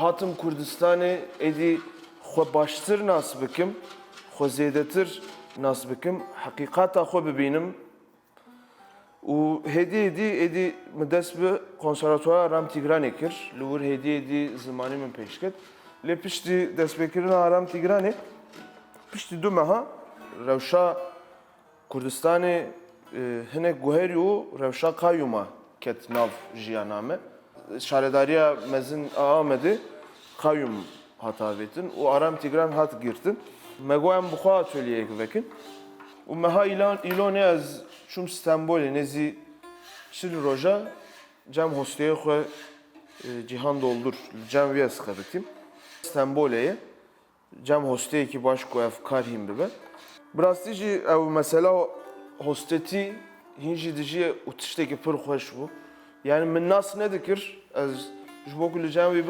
hatım Kurdistan'ı edi baştır nas bikim, xwe zêdetir nas bikim, hakikata bibînim û hêdî êdî êdî min dest bi konservatuara Ram Tigranê kir. Wir hêdî êdî zimanî min pêş kir. Lê piştî destpêkirina Ram Tigranê, piştî du meha rewşa Kurdistanê e, hinek guherî û rewşa Qayyûma ket nav jiyana me. Şaredariya mezin a Amedê Qayyûm hat avêtin û Aram Tigran hat girtin. Me goyan bixwe atölyeyek vekin. û meha îlan îlonê ez çûm Stenbolê nezî şil roja cem hostiyê xwe e, cihan doldur. Cem vê ez xebitîm. Stenbolê cem hosteyekî baş ku ev kar hîn bibe. Bi rastî jî ew mesela jî dijî û tiştekî pir xweş bû. Yani min nas nedikir ez ji bo